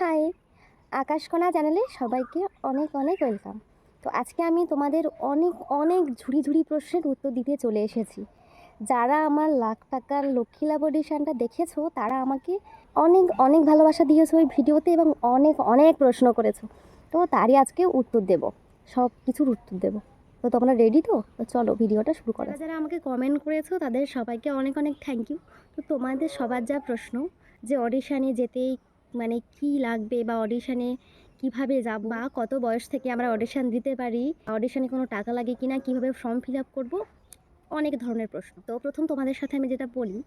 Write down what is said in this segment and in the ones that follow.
High. আকাশকণা চ্যানেলে সবাইকে অনেক অনেক ওয়েলকাম। তো আজকে আমি তোমাদের অনেক অনেক ঝুড়ি ঝুড়ি প্রশ্নের উত্তর দিতে চলে এসেছি। যারা আমার লাখ টাকার লক্ষ্মী লাভ অডিশানটা দেখেছ, তারা আমাকে অনেক অনেক ভালোবাসা দিয়েছ ওই ভিডিওতে এবং অনেক অনেক প্রশ্ন করেছ। তো তারই আজকে উত্তর দেব। সব কিছুর উত্তর দেব। তো তোমরা রেডি তো? তো চলো ভিডিওটা শুরু করো যারা আমাকে কমেন্ট করেছ, তাদের সবাইকে অনেক অনেক থ্যাংক ইউ তো তোমাদের সবার যা প্রশ্ন, যে অডিশানে যেতে মানে কি লাগবে বা অডিশনে কীভাবে যাব বা কত বয়স থেকে আমরা অডিশন দিতে পারি? অডিশনে কোনো টাকা লাগে কি না কীভাবে ফর্ম ফিল আপ করব? অনেক ধরনের প্রশ্ন। তো প্রথম তোমাদের সাথে আমি যেটা বলি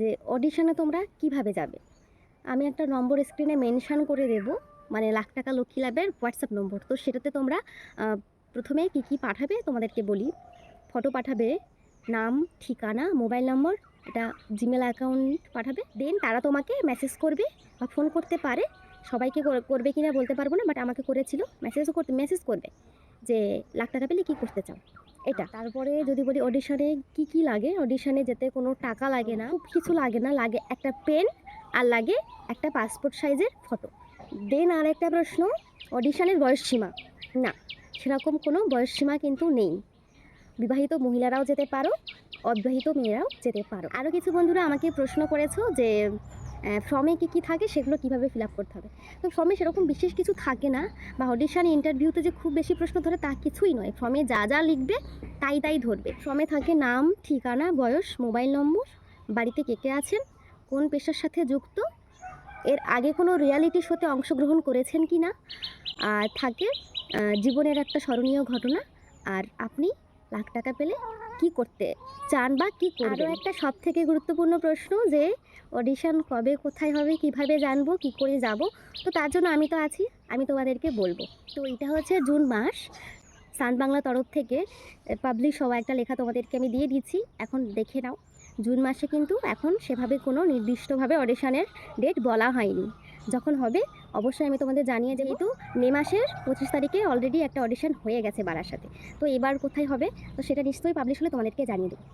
যে অডিশনে তোমরা কীভাবে যাবে? আমি একটা নম্বর স্ক্রিনে মেনশান করে দেব মানে লাখ টাকা লক্ষ্মী লাভের হোয়াটসঅ্যাপ নম্বর। তো সেটাতে তোমরা প্রথমে কি কি পাঠাবে তোমাদেরকে বলি। ফটো পাঠাবে, নাম, ঠিকানা মোবাইল নম্বর একটা জিমেল অ্যাকাউন্ট পাঠাবে। দেন তারা তোমাকে মেসেজ করবে বা ফোন করতে পারে। সবাইকে কর- করবে কিনা বলতে পারব না বাট আমাকে করেছিল। মেসেজও করতে মেসেজ করবে যে, লাখ টাকা পেলে কী করতে চাও? এটা। তারপরে যদি বলি অডিশনে কি কি লাগে? অডিশনে যেতে কোনো টাকা লাগে না, খুব কিছু লাগে না। লাগে একটা পেন আর লাগে একটা পাসপোর্ট সাইজের ফটো দেন আর একটা প্রশ্ন অডিশনের বয়স সীমা। না, সেরকম কোনো বয়স সীমা কিন্তু নেই। বিবাহিত মহিলারাও যেতে পারো অবিবাহিত মেয়েরাও যেতে পারো। আরও কিছু বন্ধুরা আমাকে প্রশ্ন করেছ যে ফর্মে কী কী থাকে সেগুলো কীভাবে ফিল আপ করতে হবে? তো ফর্মে সেরকম বিশেষ কিছু থাকে না বা অডিশন ইন্টারভিউতে যে খুব বেশি প্রশ্ন ধরে তা কিছুই নয়। ফর্মে যা যা লিখবে তাই তাই ধরবে। ফর্মে থাকে নাম, ঠিকানা, বয়স মোবাইল নম্বর বাড়িতে কে কে আছেন, কোন পেশার সাথে যুক্ত, এর আগে কোনো রিয়ালিটি শোতে অংশগ্রহণ করেছেন কি না, আর থাকে জীবনের একটা স্মরণীয় ঘটনা, আর আপনি লাখ টাকা পেলে কি করতে চান বা কি আরও একটা সব থেকে গুরুত্বপূর্ণ প্রশ্ন যে অডিশন কবে কোথায় হবে কীভাবে জানব কি করে যাব? তো তার জন্য আমি তো আছি আমি তোমাদেরকে বলব। তো এটা হচ্ছে জুন মাস। সান বাংলা তরফ থেকে পাবলিশ হওয়া একটা লেখা তোমাদেরকে আমি দিয়ে দিচ্ছি। এখন দেখে নাও। জুন মাসে কিন্তু এখন সেভাবে কোনো নির্দিষ্টভাবে অডিশনের ডেট বলা হয়নি। যখন হবে অবশ্যই আমি তোমাদের জানিয়ে যেহেতু মে মাসের পঁচিশ তারিখে অলরেডি একটা অডিশন হয়ে গেছে বারার সাথে তো এবার কোথায় হবে? তো সেটা নিশ্চয়ই পাবলিশ হলে তোমাদেরকে জানিয়ে দেবো।